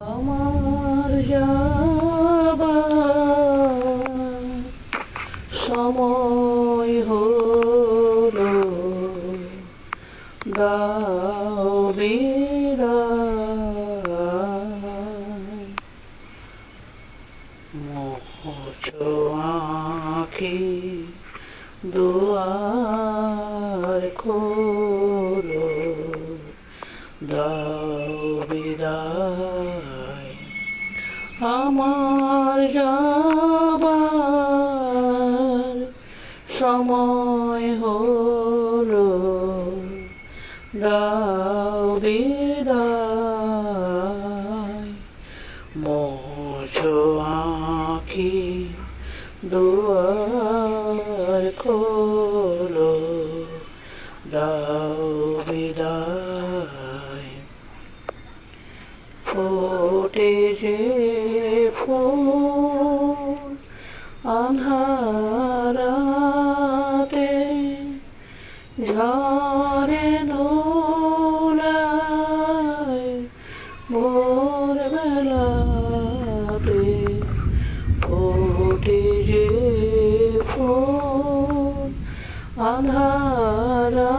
আমার সময় হলো। আঁখি দুয়ার খোলো। দাও বিদায় আমার যাবার সময় হল। দাও বিদায়। মোছো আঁখি দুয়ার খোলো। ফুল আধারাতে ঝরে দোলায় ভোর বেলাতে ফোটে যে ফুল আধারাতে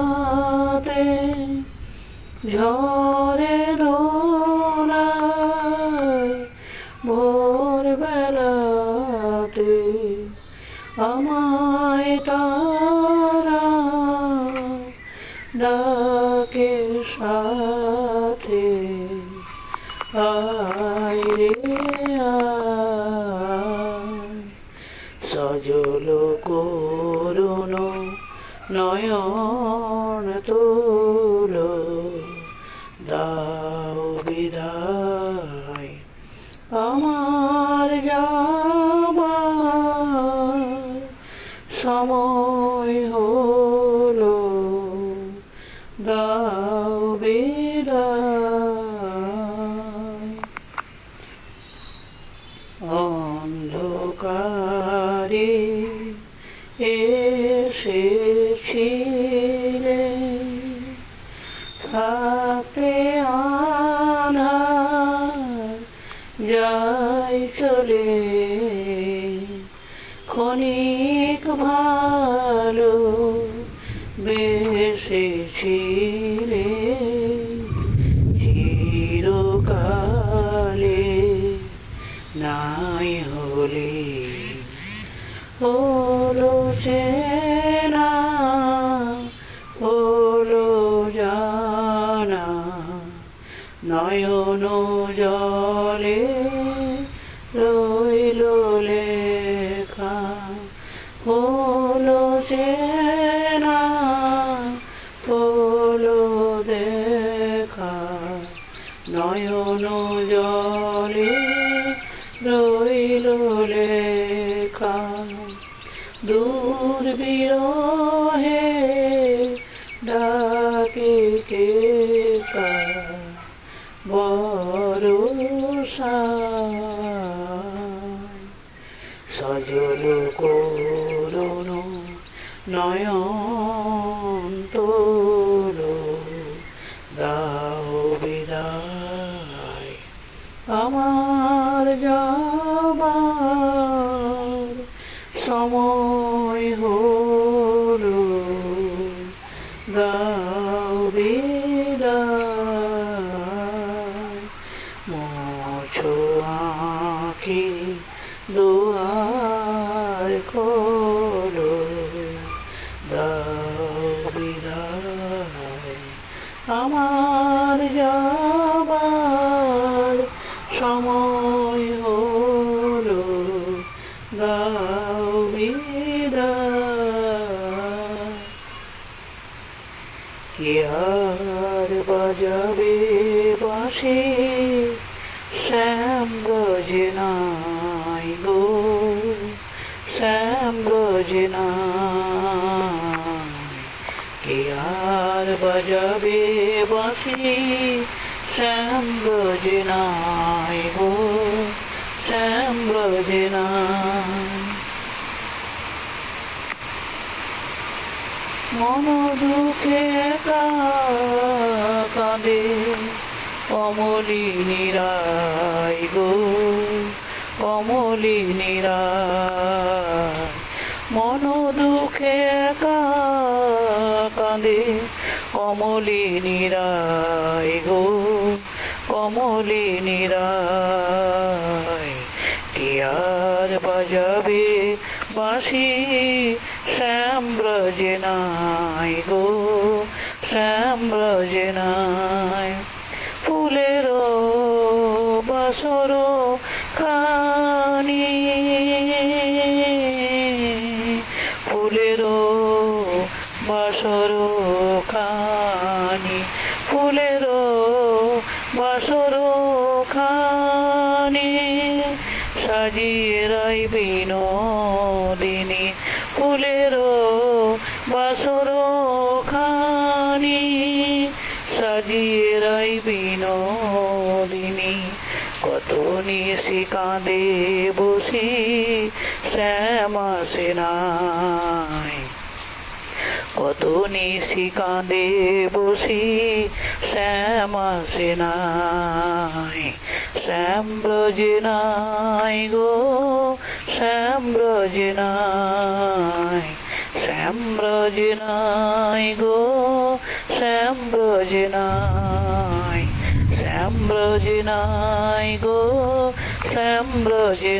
ঝরে ডাকে সাথে আয়। রে সজল করুণ নয়ন তুলো দাও বিদায় আমার যাবার সময়। অন্ধকারে এসেছিলে। থাকতে আনা যাই চলে। জলে রইল লেখা হলো চেনা হলো দেখা। নয়ন জলে রইল লেখা, দূর বিরহে ডাকে কে কা। সজল করুণ নয়ন তোলো দাও বিদায়। আমার যাবার সময় হলো দাও বিদায়। আমার যাবার সময় হলো, দাও কে আর বাজাবে বাসে, শ্যাম গজে নাই গো, শ্যাম গজে নাই কে বাজাবে বাসি, শ্যাম গজে নাই গো, শ্যাম গজে নাই। মন দুঃখে কাঁদে অমলিনীরা গো কমলিনীরা মন দুঃখে একা কাঁদে কমলিনীরা গো কমলিনীরা কে আর বাজাবে বাঁশি শ্যাম ব্রজে নাই গো শ্যাম ব্রজে নাই সাজিয়ে রাই বিনোদিনী, ফুলের বাসর খানি। সাজিয়ে রাই বিনোদিনী, কত নিশি কাঁদে বসি শ্যামা সেনায়। কত নিশি কাঁদে বসি শ্যামা সেনায়। শ্যাম ব্রজে নাই গো শ্যাম ব্রজে নাই শ্যাম ব্রজে গো শ্যাম ব্রজে শ্যাম ব্রজে গো শ্যাম ব্রজে